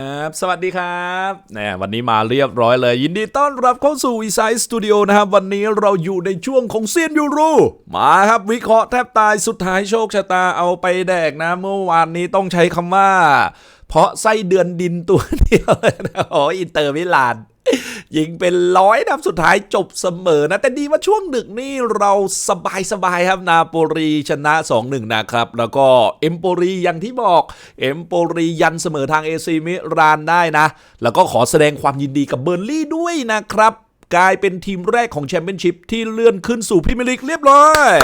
ครับสวัสดีครับเนี่ยวันนี้มาเรียบร้อยเลย ยินดีต้อนรับเข้าสู่อีไซสตูดิโอนะครับ วันนี้เราอยู่ในช่วงของเซียนยูรูมาครับวิเคราะห์แทบตายสุดท้ายโชคชะตาเอาไปแดกนะ เมื่อวานนี้ต้องใช้คำว่า เพราะไส้เดือนดินตัวเดียวนะโอ้อินเตอร์มิลาน ยิงเป็นร้อยนัดสุดท้ายจบเสมอนะ แต่ดีว่าช่วงดึกนี่เราสบายสบายครับ นาโปลีชนะ 2-1 นะครับ แล้วก็เอมโปรีอย่างที่บอกเอมโปรียันเสมอทางเอซีมิรานได้นะ แล้วก็ขอแสดงความยินดีกับเบอร์ลี่ด้วยนะครับ กลายเป็นทีมแรกของแชมเปี้ยนชิพที่เลื่อนขึ้นสู่พรีเมียร์ลีกเรียบร้อย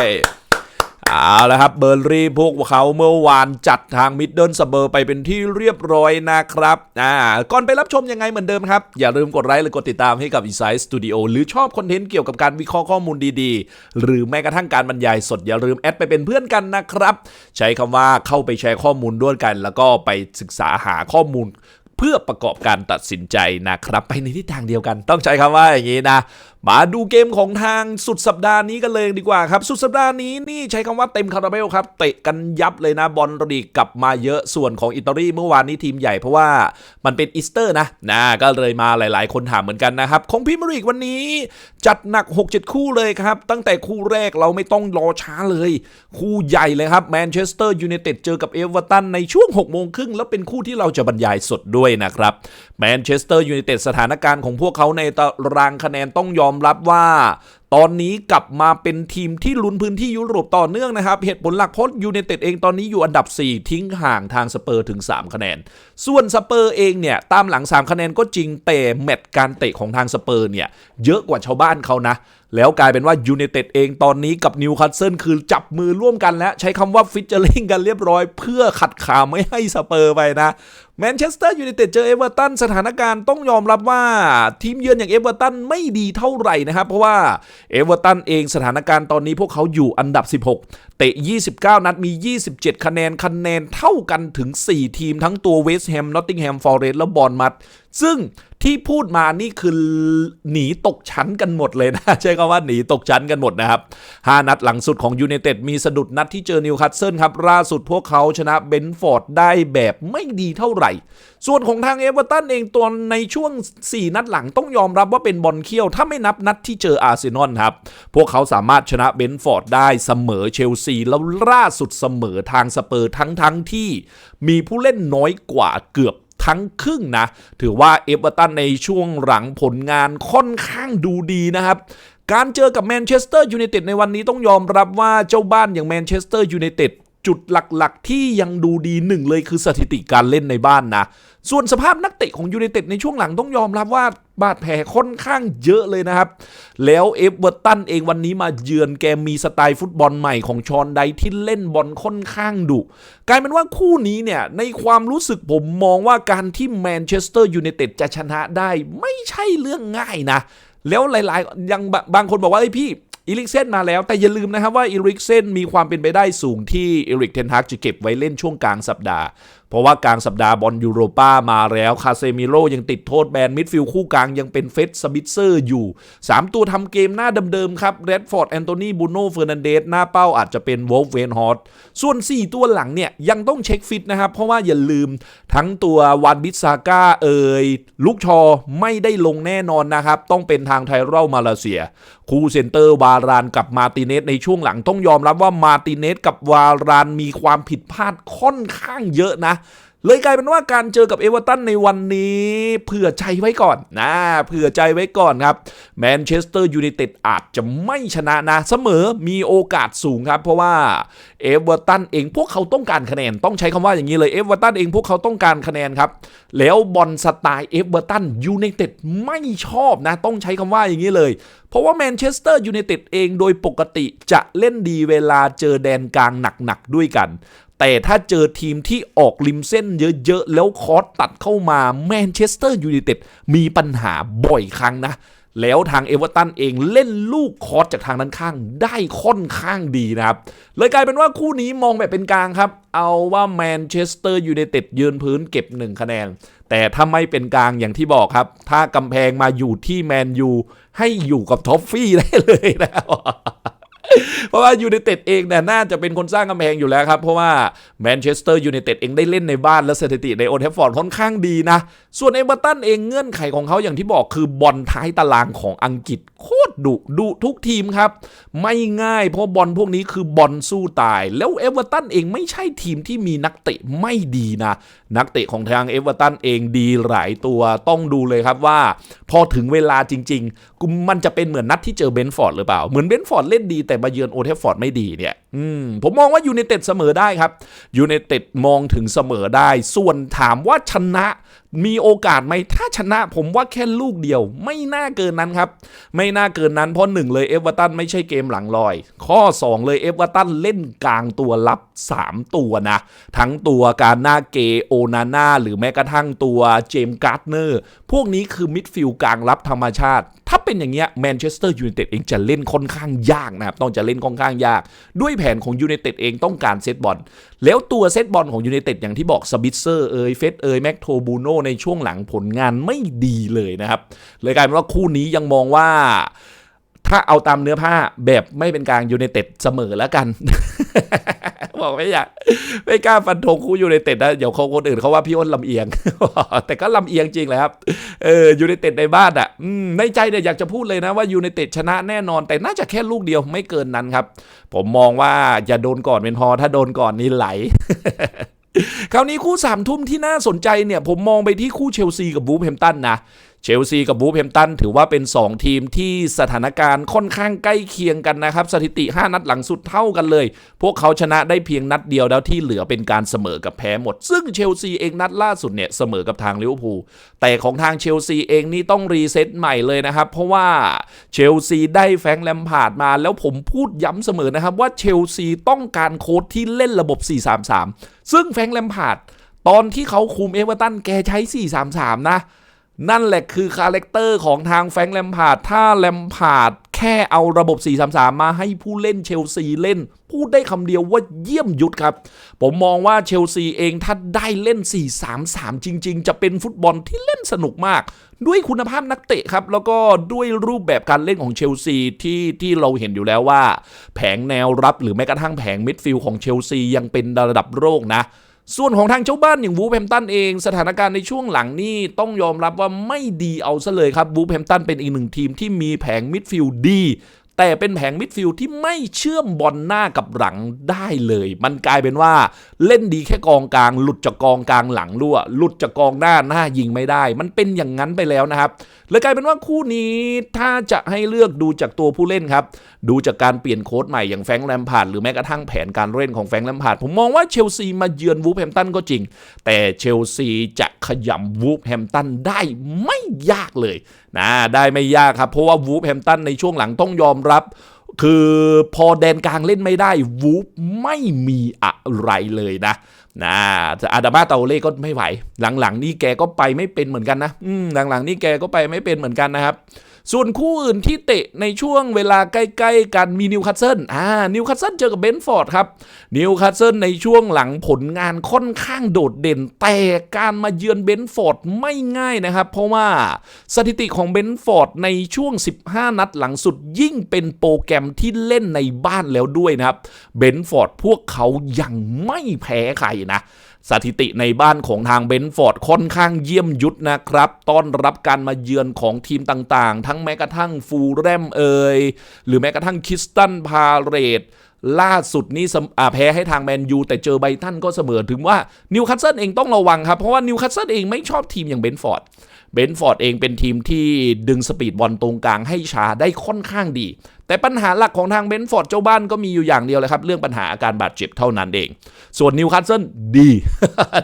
เอาละครับเบอร์รี่พวกเขาเมื่อวานจัดทางมิดเดิลสเบอร์ไปเป็นที่เรียบร้อยนะครับอ่าก่อนไปรับชมยังไงเหมือนเดิมครับ อย่าลืมกดไลค์หรือกดติดตามให้กับ Insight Studio หรือชอบคอนเทนต์เกี่ยวกับการวิเคราะห์ข้อมูลดีๆ หรือแม้กระทั่งการบรรยายสดอย่าลืมแอดไปเป็นเพื่อนกันนะครับ ใช้คำว่าเข้าไปแชร์ข้อมูลด้วยกัน แล้วก็ไปศึกษาหาข้อมูล เพื่อประกอบการตัดสินใจนะครับ ไปในทิศทางเดียวกัน ต้องใช้คำว่าอย่างนี้นะ มาดูเกมของทางสุดสัปดาห์นี้กันเลยดีกว่าครับ สุดสัปดาห์นี้นี่ใช้คำว่าเต็มคาราเบลครับ เตะกันยับเลยนะบอลรดีกกลับมาเยอะส่วนของอิตาลีเมื่อวานนี้ทีมใหญ่เพราะว่ามันเป็นอีสเตอร์นะนะก็เลยมาหลาย ๆ คนถามเหมือนกันนะครับของพิมรีกวันนี้ จัดหนัก 6-7 คู่เลยครับ ตั้งแต่คู่แรกเราไม่ต้องรอช้าเลย คู่ใหญ่เลยครับแมนเชสเตอร์ยูไนเต็ดเจอกับเอเวอร์ตันในช่วง6โมงครึ่งแล้วเป็นคู่ที่เราจะบรรยายสดด้วยนะครับแมนเชสเตอร์ยูไนเต็ดสถานการณ์ของพวกเขาในตารางคะแนนต้องยอมรับว่า ตอนนี้กลับมาเป็นทีมที่ลุ้นพื้นที่ยุโรปต่อเนื่องนะครับ เหตุผลหลักเพราะยูไนเต็ดเองตอนนี้อยู่อันดับ 4 ทิ้งห่างทางสเปอร์ถึง 3 คะแนน ส่วนสเปอร์เองเนี่ย ตามหลัง 3 คะแนนก็จริงแต่แมตช์การเตะของทางสเปอร์เนี่ย เยอะกว่าชาวบ้านเขานะ แล้วกลายเป็นว่ายูไนเต็ดเองตอนนี้กับนิวคาสเซิลคือจับมือร่วมกันและใช้คำว่าฟิชเจอร์ลิงกันเรียบร้อย เพื่อขัดขาไม่ให้สเปอร์ไปนะ แมนเชสเตอร์ยูไนเต็ดเจอเอเวอร์ตันสถานการณ์ต้องยอมรับว่า ทีมเยือนอย่างเอเวอร์ตันไม่ดีเท่าไหร่นะครับ เพราะว่าเอเวอร์ตันเองสถานการณ์ตอนนี้พวกเขาอยู่อันดับ 16 เตะ 29 นัดมี 27 คะแนนคะแนนเท่ากันถึง 4 ทีมทั้งตัวเวสต์แฮมนอตติงแฮมฟอร์เรสต์และบอร์นมัด ซึ่งที่พูดมานี่คือหนีตกชั้นกันหมดเลยนะ ใช้คำว่าหนีตกชั้นกันหมดนะครับ 5 นัดหลังสุดของยูไนเต็ดมีสะดุดนัดที่เจอนิวคาสเซิลครับล่าสุดพวกเขาชนะเบนฟอร์ดได้แบบไม่ดีเท่าไหร่ ส่วนของทางเอเวอร์ตันเองตัวในช่วง 4 นัดหลังต้องยอมรับว่าเป็นบอลเคี้ยว ถ้าไม่นับนัดที่เจออาร์เซนอลครับ พวกเขาสามารถชนะเบนฟอร์ดได้เสมอเชลซีแล้วล่าสุดเสมอทางสเปอร์ทั้งทั้งที่มีผู้เล่นน้อยกว่าเกือบ ทั้งครึ่งนะ ถือว่าเอเวอร์ตันในช่วงหลังผลงานค่อนข้างดูดีนะครับการเจอกับแมนเชสเตอร์ยูไนเต็ดในวันนี้ต้องยอมรับว่าเจ้าบ้านอย่างแมนเชสเตอร์ยูไนเต็ดจุดหลักๆ ที่ยังดูดีหนึ่งเลยคือสถิติการเล่นในบ้านนะ ส่วนสภาพนักเตะของยูไนเต็ดในช่วงหลังต้องยอมรับว่า บาดแผลค่อนข้างเยอะเลยนะครับ แล้วเอฟเวอร์ตันเองวันนี้มาเยือนแกมีสไตล์ฟุตบอลใหม่ของชอนไดที่เล่นบอลค่อนข้างดุกลายเป็นว่าคู่นี้เนี่ย ในความรู้สึกผมมองว่าการที่แมนเชสเตอร์ยูไนเต็ดจะชนะได้ ไม่ใช่เรื่องง่ายนะ แล้วหลายๆยังบางบางคนบอกว่าไอ้พี่อีริกเซนมาแล้วแต่อย่าลืมนะครับว่าอีริกเซนมีความเป็นไปได้สูงที่เอริกเทนฮากจะเก็บไว้เล่นช่วงกลางสัปดาห์ เพราะว่ากลางสัปดาห์บอลยูโรป้ามาแล้ว คาเซมิโร่ยังติดโทษแบนมิดฟิลด์คู่กลางยังเป็นเฟสสบิทเซอร์อยู่ 3 ตัวทำเกมหน้าเดิมๆครับเรดฟอร์ดแอนโทนีบูโน่เฟอร์นันเดสหน้าเป้าอาจจะเป็นวอลฟเวนฮอตส่วน 4 ตัวหลังเนี่ยยังต้องเช็คฟิตนะครับ เพราะว่าอย่าลืมทั้งตัววานบิสซาก้าเอ่ยลูกชอไม่ได้ลงแน่นอนนะครับ ต้องเป็นทางไทเรลมาเลเซีย คู่เซนเตอร์วารานกับมาติเนสในช่วงหลังต้องยอมรับว่ามาติเนสกับวารานมีความผิดพลาดค่อนข้างเยอะนะ เลยกลายเป็นว่าการเจอกับเอเวอร์ตันในวันนี้เผื่อใจไว้ก่อนนะเผื่อใจไว้ก่อนครับแมนเชสเตอร์ยูไนเต็ดอาจจะไม่ชนะนะ เสมอมีโอกาสสูงครับ เพราะว่าเอเวอร์ตันเองพวกเขาต้องการคะแนนต้องใช้คำว่าอย่างนี้เลยเอเวอร์ตันเองพวกเขาต้องการคะแนนครับ แล้วบอลสไตล์เอเวอร์ตันยูไนเต็ดไม่ชอบนะ ต้องใช้คำว่าอย่างนี้เลย เพราะว่าแมนเชสเตอร์ยูไนเต็ดเองโดยปกติจะเล่นดีเวลาเจอแดนกลางหนักๆด้วยกัน แต่ถ้าเจอทีมที่ออกริมเส้นเยอะ ๆ แล้วคอร์สตัดเข้ามาแมนเชสเตอร์ยูไนเต็ดมีปัญหาบ่อยครั้งนะ แล้วทางเอเวอร์ตันเองเล่นลูกคอร์สจากทางด้านข้างได้ค่อนข้างดีนะครับ เลยกลายเป็นว่าคู่นี้มองแบบเป็นกลางครับ เอาว่าแมนเชสเตอร์ยูไนเต็ดยืนพื้นเก็บ 1 คะแนน แต่ถ้าไม่เป็นกลางอย่างที่บอกครับ ถ้ากำแพงมาอยู่ที่แมนยูให้อยู่กับท็อฟฟี่ได้เลยนะครับ เพราะว่ายู i นเต็ดเองเนี่ยน่าจะเป็นคนสร้างกำแพงอยู่แล้วครับ เพราะว่าแมนเชสเตอร์ยู i นเต็ดเองได้เล่นในบ้านและสถิติในโอ l d แทฟฟอร์ดค่อนข้างดีนะ ส่วนเอเวอร์ตันเองเงื่อนไขของเขาอย่างที่บอกคือบอลท้ายตารางของอังกฤษโคตรดุดุทุกทีมครับ ไม่ง่ายเพราะบอลพวกนี้คือบอลสู้ตาย แล้วเอเวอร์ตันเองไม่ใช่ทีมที่มีนักเตะไม่ดีนะ นักเตะของทางเอเวอร์ตันเองดีหลายตัวต้องดูเลยครับว่า พอถึงเวลาจริงๆมมันจะเป็นเหมือนนัดที่เจอเบนฟอร์ดหรือเปล่าเหมือนเบนฟอร์ดเล่นดีแต่มาเยือนโอเทฟฟอร์ดไม่ดีเนี่ยอืมผมมองว่ายู i นเต็ดเสมอได้ครับยู i นเต็ดมองถึงเสมอได้ ส่วนถามว่าชนะมีโอกาสไหมถ้าชนะผมว่าแค่ลูกเดียว ไม่น่าเกินนั้นครับ ไม่น่าเกินนั้นเพราะหนึ่งเลยเอเวอร์ตันไม่ใช่เกมหลังลอย ข้อ 2 เลยเอเวอร์ตันเล่นกลางตัวรับ 3 ตัวนะ ทั้งตัวการหน้าเกโอนาน่าหรือแม้กระทั่งตัวเจมส์การ์ดเนอร์ พวกนี้คือมิดฟิลด์กลางรับธรรมชาติ ถ้าเป็นอย่างเงี้ยแมนเชสเตอร์ยูไนเต็ดเองจะเล่นค่อนข้างยากนะครับต้องจะเล่นค่อนข้างยาก ด้วยแผนของยูไนเต็ดเองต้องการเซตบอลแล้วตัวเซตบอลของยูไนเต็ดอย่างที่บอกสบิทเซอร์เอยเฟสเอยแม็กโทบูโนในช่วงหลังผลงานไม่ดีเลยนะครับเลยกลายเป็นว่าคู่นี้ยังมองว่า ถ้าเอาตามเนื้อผ้าแบบไม่เป็นกลางยูไนเต็ดเสมอแล้วกัน บอกไม่อยากไม่กล้าฟันธงคู่ยูไนเต็ดนะเดี๋ยวเขาคนอื่นเขาว่าพี่อ้นลำเอียง แต่ก็ลำเอียงจริงเลยครับเออยูไนเต็ดในบ้านอะในใจเนี่ยอยากจะพูดเลยนะว่ายูไนเต็ดชนะแน่นอน แต่น่าจะแค่ลูกเดียวไม่เกินนั้นครับ ผมมองว่าอย่าโดนก่อนเป็นพอถ้าโดนก่อนนี่ไหลคราวนี้คู่สามทุ่มที่น่าสนใจเนี่ย ผมมองไปที่คู่เชลซีกับบูฟแฮมตันนะเชลซีกับบูฟแฮมตันถือว่าเป็น 2 ทีมที่สถานการณ์ค่อนข้างใกล้เคียงกันนะครับ สถิติ 5 นัดหลังสุดเท่ากันเลย พวกเขาชนะได้เพียงนัดเดียวแล้วที่เหลือเป็นการเสมอกับแพ้หมด ซึ่งเชลซีเองนัดล่าสุดเนี่ยเสมอกับทางลิเวอร์พูลแต่ของทางเชลซีเองนี่ต้องรีเซ็ตใหม่เลยนะครับ เพราะว่าเชลซีได้แฟงแลมพาร์ดมา แล้วผมพูดย้ำเสมอนะครับว่าเชลซีต้องการโค้ชที่เล่นระบบ 4-3-3 ซึ่งแฟงแลมพาร์ดตอนที่เขาคุมเอเวอร์ตันแกใช้ 4-3-3 นะ นั่นแหละคือคาแรคเตอร์ของทางแฟงแลมพาร์ดถ้าแลมพาร์ดแค่เอาระบบ 4-3-3 มาให้ผู้เล่นเชลซีเล่น พูดได้คำเดียวว่าเยี่ยมยุดครับ ผมมองว่าเชลซีเองถ้าได้เล่น 4-3-3 จริง ๆ จะเป็นฟุตบอลที่เล่นสนุกมาก ด้วยคุณภาพนักเตะครับ แล้วก็ด้วยรูปแบบการเล่นของเชลซีที่ที่เราเห็นอยู่แล้วว่า แผงแนวรับหรือแม้กระทั่งแผงมิดฟิลด์ของเชลซียังเป็นระดับโลกนะ ส่วนของทางเจ้าบ้านอย่างวูแฮมตันเอง สถานการณ์ในช่วงหลังนี่ต้องยอมรับว่าไม่ดีเอาซะเลยครับวูแฮมตันเป็นอีกหนึ่งทีมที่มีแผงมิดฟิลด์ดี แต่เป็นแผงมิดฟิลด์ที่ไม่เชื่อมบอลหน้ากับหลังได้เลย มันกลายเป็นว่าเล่นดีแค่กองกลาง หลุดจากกองกลางหลังรั่วหลุดจากกองหน้าหน้ายิงไม่ได้ มันเป็นอย่างนั้นไปแล้วนะครับเลยกลายเป็นว่าคู่นี้ถ้าจะให้เลือกดูจากตัวผู้เล่นครับ ดูจากการเปลี่ยนโค้ดใหม่อย่างแฟงค์แลมพาร์ดหรือแม้กระทั่งแผนการเล่นของแฟงค์แลมพาร์ดผมมองว่าเชลซีมาเยือนวูฟแฮมตันก็จริง แต่เชลซีจะขยำวูฟแฮมตันได้ไม่ยากเลย นะได้ไม่ยากครับ เพราะว่าวูฟแฮมตันในช่วงหลังต้องยอมรับ คือพอแดนกลางเล่นไม่ได้วูฟไม่มีอะไรเลยนะนะอาดามาเตาเล่ก็ไม่ไหว หลังๆนี่แกก็ไปไม่เป็นเหมือนกันนะอืมหลังๆนี่แกก็ไปไม่เป็นเหมือนกันนะครับ ส่วนคู่อื่นที่เตะในช่วงเวลาใกล้ๆกันมีนิวคาสเซิลอ่านิวคาสเซิลเจอกับเบนฟอร์ดครับนิวคาสเซิลในช่วงหลังผลงานค่อนข้างโดดเด่น แต่การมาเยือนเบนฟอร์ดไม่ง่ายนะครับ เพราะว่าสถิติของเบนฟอร์ดในช่วง 15 นัดหลังสุดยิ่งเป็นโปรแกรมที่เล่นในบ้านแล้วด้วยนะครับเบนฟอร์ดพวกเขายังไม่แพ้ใครนะ สถิติในบ้านของทางเบนฟอร์ดค่อนข้างเยี่ยมยุดนะครับ ต้อนรับการมาเยือนของทีมต่างๆ ทั้งแม้กระทั่งฟูลแรมเอยหรือแม้กระทั่งคิสตันพาเรตล่าสุดนี่แพ้ให้ทางแมนยูแต่เจอไบรตันก็เสมอถึงว่านิวคาสเซิลเองต้องระวังครับ เพราะว่านิวคาสเซิลเองไม่ชอบทีมอย่างเบนฟอร์ดเบนฟอร์ดเองเป็นทีมที่ดึงสปีดบอลตรงกลางให้ช้าได้ค่อนข้างดี แต่ปัญหาหลักของทางเบนฟอร์ดเจ้าบ้านก็มีอยู่อย่างเดียวเลยครับ เรื่องปัญหาอาการบาดเจ็บเท่านั้นเอง ส่วนนิวคาสเซิลดี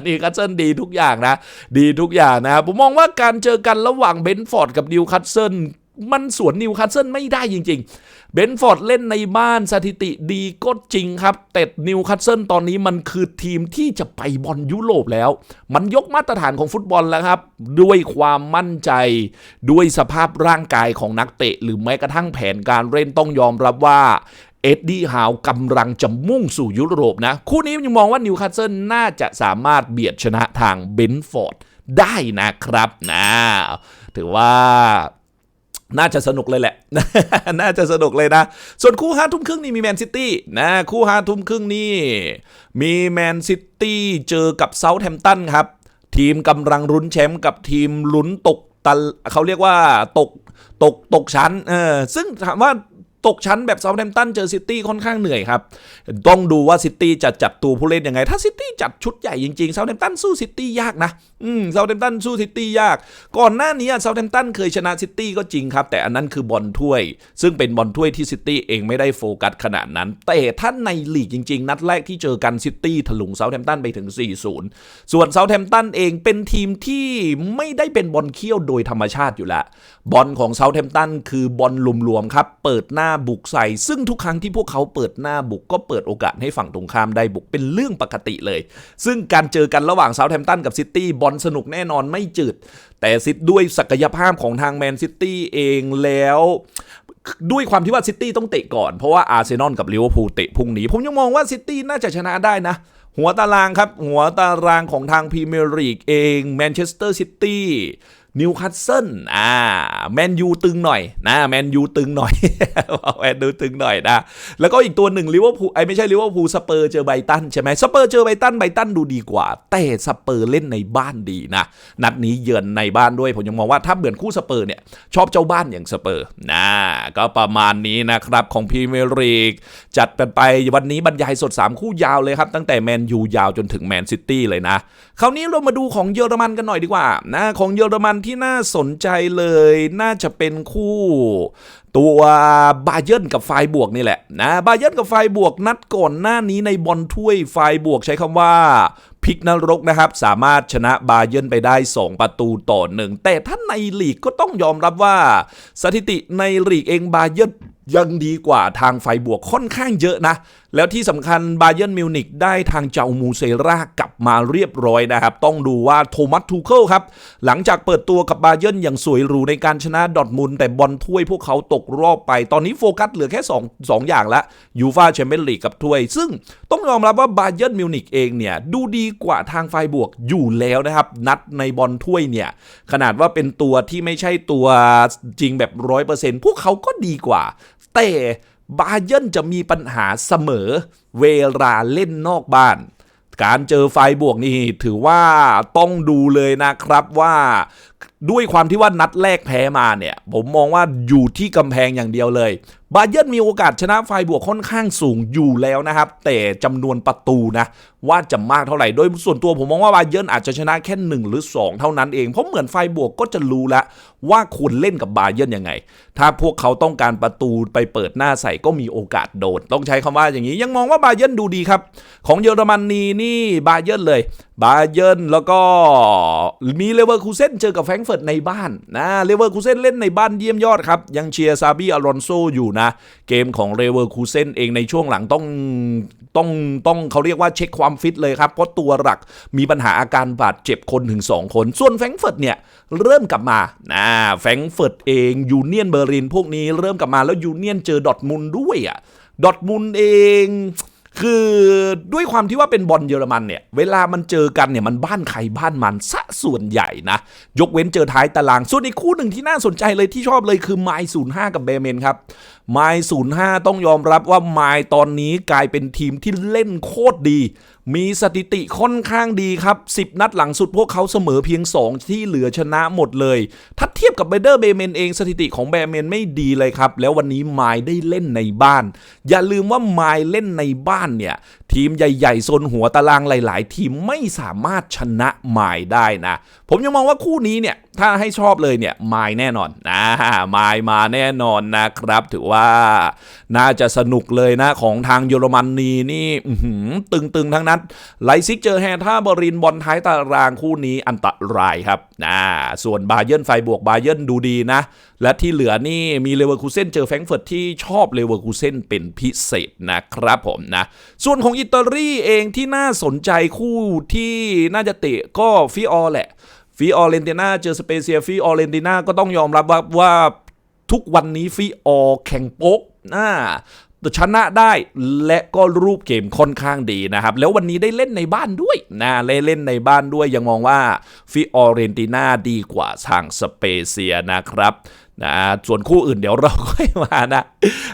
นิวคาสเซิลดีทุกอย่างนะ ดีทุกอย่างนะผมมองว่าการเจอกันระหว่างเบนฟอร์ดกับนิวคาสเซิลมันสวนนิวคาสเซิลไม่ได้จริง เบนฟอร์ดเล่นในบ้านสถิติดีก็จริงครับ แต่นิวคาสเซิลตอนนี้มันคือทีมที่จะไปบอลยุโรปแล้ว มันยกมาตรฐานของฟุตบอลแล้วครับ ด้วยความมั่นใจ ด้วยสภาพร่างกายของนักเตะ หรือแม้กระทั่งแผนการเล่นต้องยอมรับว่าเอ็ดดี้ฮาวกำลังจะมุ่งสู่ยุโรปนะ คู่นี้ยังมองว่านิวคาสเซิลน่าจะสามารถเบียดชนะทางเบนฟอร์ดได้นะครับนะถือว่า น่าจะสนุกเลยแหละ น่าจะสนุกเลยนะ ส่วนคู่ห้าทุ่มครึ่งนี่มีแมนซิตี้นะ คู่ห้าทุ่มครึ่งนี่มีแมนซิตี้เจอกับเซาท์แฮมป์ตันครับ ทีมกำลังลุ้นแชมป์กับทีมลุ้นตกตันเขาเรียกว่าตกตกตกชั้น เออ ซึ่งถามว่า ตกชั้นแบบเซาท์แฮมป์ตันเจอซิตี้ค่อนข้างเหนื่อยครับ ต้องดูว่าซิตี้จะจัดตัวผู้เล่นยังไง ถ้าซิตี้จัดชุดใหญ่จริงๆเซาท์แฮมป์ตันสู้ซิตี้ยากนะอืมเซาท์แฮมป์ตันสู้ซิตี้ยาก ก่อนหน้านี้เซาท์แฮมป์ตันเคยชนะซิตี้ก็จริงครับ แต่อันนั้นคือบอลถ้วย ซึ่งเป็นบอลถ้วยที่ซิตี้เองไม่ได้โฟกัสขนาดนั้น แต่ถ้านในลีกจริง ๆ นัดแรกที่เจอกันซิตี้ถลุงเซาท์แฮมป์ตันไปถึง 4-0 ส่วนเซาท์แฮมป์ตันเองเป็นทีมที่ไม่ได้เป็นบอลเคี้ยวโดยธรรมชาติอยู่แล้วบอลของเซาท์แฮมป์ตันคือบอลรวมๆครับเปิดหน้าบุกใส่ ซึ่งทุกครั้งที่พวกเขาเปิดหน้าบุกก็เปิดโอกาสให้ฝั่งตรงข้ามได้บุกเป็นเรื่องปกติเลย ซึ่งการเจอกันระหว่างเซาท์แฮมป์ตันกับซิตี้บอลสนุกแน่นอนไม่จืด แต่ซิตด้วยศักยภาพของทางแมนซิตี้เองแล้วด้วยความที่ว่าซิตี้ต้องเตะก่อน เพราะว่าอาร์เซนอลกับลิเวอร์พูลเตะพรุ่งนี้ ผมยังมองว่าซิตี้น่าจะชนะได้นะ หัวตารางครับ หัวตารางของทางพรีเมียร์ลีกเองแมนเชสเตอร์ซิตี้ นิวคาสเซิลอ่าแมนยูตึงหน่อยนะแมนยูตึงหน่อยแมนยูตึงหน่อยนะแล้วก็อีกตัวหนึ่งลิเวอร์พูลไอ้ไม่ใช่ลิเวอร์พูลสเปอร์เจอไบตันใช่ไหมสเปอร์เจอไบตันไบตันดูดีกว่า แต่สเปอร์เล่นในบ้านดีนะ นัดนี้เยือนในบ้านด้วย ผมยังมองว่าถ้าเหมือนคู่สเปอร์เนี่ย ชอบเจ้าบ้านอย่างสเปอร์นะก็ประมาณนี้นะครับของพรีเมียร์ลีกจัดกันไปวันนี้บรรยายสด 3 คู่ยาวเลยครับ ตั้งแต่แมนยูยาวจนถึงแมนซิตี้เลยนะคราวนี้เรามาดูของเยอรมันกันหน่อยดีกว่านะของเยอรมันที่น่าสนใจเลย น่าจะเป็นคู่ตัวบาเยิร์นกับไฟบวกนี่แหละนะบาเยิร์นกับไฟบวกนัดก่อนหน้านี้ในบอลถ้วยไฟบวกใช้คำว่าพลิกนรกนะครับ สามารถชนะบาเยิร์นไปได้ 2 ประตูต่อหนึ่งแต่ถ้าในลีกก็ต้องยอมรับว่า สถิติในลีกเองบาเยิร์นยังดีกว่าทางไฟบวกค่อนข้างเยอะนะ แล้วที่สำคัญบาเยิร์นมิวนิกได้ทางเจ้ามูเซรากลับมาเรียบร้อยนะครับ ต้องดูว่าโทมัสทูเคิลครับ หลังจากเปิดตัวกับบาเยิร์นอย่างสวยหรูในการชนะดอทมุนแต่บอลถ้วยพวกเขาตกรอบไป ตอนนี้โฟกัสเหลือแค่ 2 2 อย่างละยูฟาแชมเปี้ยนลีกกับถ้วย ซึ่งต้องยอมรับว่าบาเยิร์นมิวนิกเองเนี่ยดูดีกว่าทางไฟบวกอยู่แล้วนะครับนัดในบอลถ้วยเนี่ยขนาดว่าเป็นตัวที่ไม่ใช่ตัวจริงแบบร้อยเปอร์เซ็นต์พวกเขาก็ดีกว่า แต่บาเยิร์นจะมีปัญหาเสมอเวลาเล่นนอกบ้าน การเจอไฟบวกนี่ถือว่าต้องดูเลยนะครับว่า ด้วยความที่ว่านัดแรกแพ้มาเนี่ย ผมมองว่าอยู่ที่กำแพงอย่างเดียวเลย บาเยิร์นมีโอกาสชนะไฟบวกค่อนข้างสูงอยู่แล้วนะครับ แต่จำนวนประตูนะ ว่าจะมากเท่าไหร่ โดยส่วนตัวผมมองว่าบาเยิร์นอาจจะชนะแค่ 1 หรือ 2 เท่านั้นเอง เพราะเหมือนไฟบวกก็จะรู้ล้วว่าควรเล่นกับบาเยิร์นยังไง ถ้าพวกเขาต้องการประตูไปเปิดหน้าใส่ก็มีโอกาสโดน ต้องใช้คำว่าอย่างนี้ ยังมองว่าบาเยิร์นดูดีครับ ของเยอรมนนีนี่บาเยิร์นเลย บาเยิร์นแล้วก็มีเลเวอร์คูเซนเจอกับแฟรงก์เฟิร์ตในบ้านนะเลเวอร์คูเซนเล่นในบ้านเยี่ยมยอดครับ ยังเชียร์ซาบีอารอนโซอยู่นะ เกมของเลเวอร์คูเซนเองในช่วงหลังต้องต้องต้องเขาเรียกว่าเช็คความฟิตเลยครับ เพราะตัวหลักมีปัญหาอาการบาดเจ็บคนถึง 2 คน ส่วนแฟรงเฟิร์ตเนี่ย เริ่มกลับมานะแฟรงเฟิร์ตเองยูเนียนเบอร์ลินพวกนี้เริ่มกลับมาแล้วยูเนียนเจอดอทมุนด้วยอะดอทมุนเอง คือด้วยความที่ว่าเป็นบอลเยอรมันเนี่ย เวลามันเจอกันเนี่ยมันบ้านใครบ้านมันซะส่วนใหญ่นะ ยกเว้นเจอท้ายตาราง ส่วนอีกคู่หนึ่งที่น่าสนใจเลยที่ชอบเลยคือไมล์ศูนย์ห้ากับเบเมนครับไมล์ศูนย์ห้าต้องยอมรับว่าไมล์ตอนนี้กลายเป็นทีมที่เล่นโคตรดีมีสถิติค่อนข้างดีครับ 10 นัดหลังสุดพวกเขาเสมอเพียง 2 ที่เหลือชนะหมดเลย ถ้าเทียบกับเบเดอร์เบเมนเองสถิติของเบเมนไม่ดีเลยครับ แล้ววันนี้ไมล์ได้เล่นในบ้าน อย่าลืมว่าไมล์เล่นในบ้านเนี่ย ทีมใหญ่ๆโซนหัวตารางหลาย ๆ ทีมไม่สามารถชนะไมล์ได้นะ ผมยังมองว่าคู่นี้เนี่ยถ้าให้ชอบเลยเนี่ยมล์แน่นอนนะมล์มาแน่นอนนะครับ ถือว่าน่าจะสนุกเลยนะของทางเยอรมนนีนี่ตึงๆทั้งนั้นไลซิกเจอแฮท่าบรินบอลท้ายตารางคู่นี้อันตรายครับนะส่วนบาเยิร์นไฟบวกบาเยิร์นดูดีนะ และที่เหลือนี่มีเลเวอร์คูเซนเจอแฟรงเฟิร์ตที่ชอบเลเวอร์คูเซนเป็นพิเศษนะครับผมนะส่วนของอิตาลีเองที่น่าสนใจคู่ที่น่าจะเตะก็ฟิออแหละ ฟิออเรนติน่าเจอสเปเซียฟิออเรนติน่าก็ต้องยอมรับว่าว่าทุกวันนี้ฟิออแข่งโป๊กน่าชนะได้และก็รูปเกมค่อนข้างดีนะครับ แล้ววันนี้ได้เล่นในบ้านด้วยนะเล่นเล่นในบ้านด้วยยังมองว่าฟิออเรนติน่าดีกว่าทางสเปเซียนะครับ นะส่วนคู่อื่นเดี๋ยวเราค่อยมานะ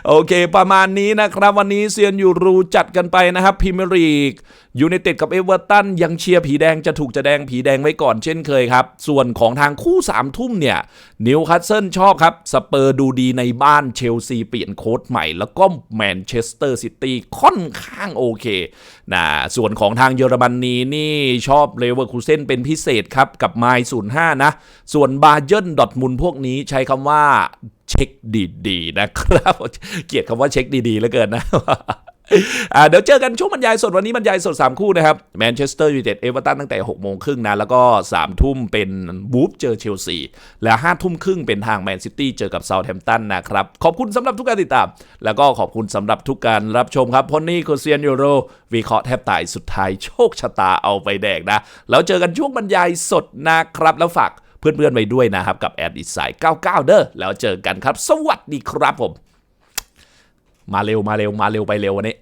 โอเค ประมาณนี้นะครับ วันนี้เซียนยูรูจัดกันไปนะครับพรีเมียร์ลีกยูไนเต็ดกับเอเวอร์ตันยังเชียร์ผีแดงจะถูกจะแดงผีแดงไว้ก่อนเช่นเคยครับ ส่วนของทางคู่3ามทุ่มเนี่ยนิวคาสเซิลชอบครับ สเปอร์ดูดีในบ้านเชลซีเปลี่ยนโค้ชใหม่ แล้วก็แมนเชสเตอร์ซิตี้ค่อนข้างโอเค นะส่วนของทางเยอรมนีนี่ชอบเลเวอร์คูเซนเป็นพิเศษครับ กับไมล์ศูนย์ห้านะ ส่วนบาเยิร์นดอทมุนพวกนี้ใช้คำว่าเช็คดีๆนะครับ เกลียดคำว่าเช็คดีๆเหลือเกินนะ เดี๋ยวเจอกันช่วงบรรยายสดวันนี้บรรยายสด 3 คู่นะครับแมนเชสเตอร์ยูไนเต็ดเอเวอร์ตันตั้งแต่6โมงครึ่งนะ แล้วก็3ทุ่มเป็นบูฟเจอเชลซี และ5ทุ่มครึ่งเป็นทางแมนซิตี้เจอกับเซาท์แฮมป์ตันนะครับ ขอบคุณสำหรับทุกการติดตาม แล้วก็ขอบคุณสำหรับทุกการรับชมครับพราะนี่คือเซียนยูโรวิเคราะห์แทบตายสุดท้ายโชคชะตาเอาไปแดกนะแล้วเจอกันช่วงบรรยายสดนะครับแล้วฝากเพื่อนๆไว้ด้วยนะครับกับแอดดิสไซ99 เด้อแล้วเจอกันครับ สวัสดีครับผม มาเร็วมาเร็วมาเร็วไปเร็ววันนี้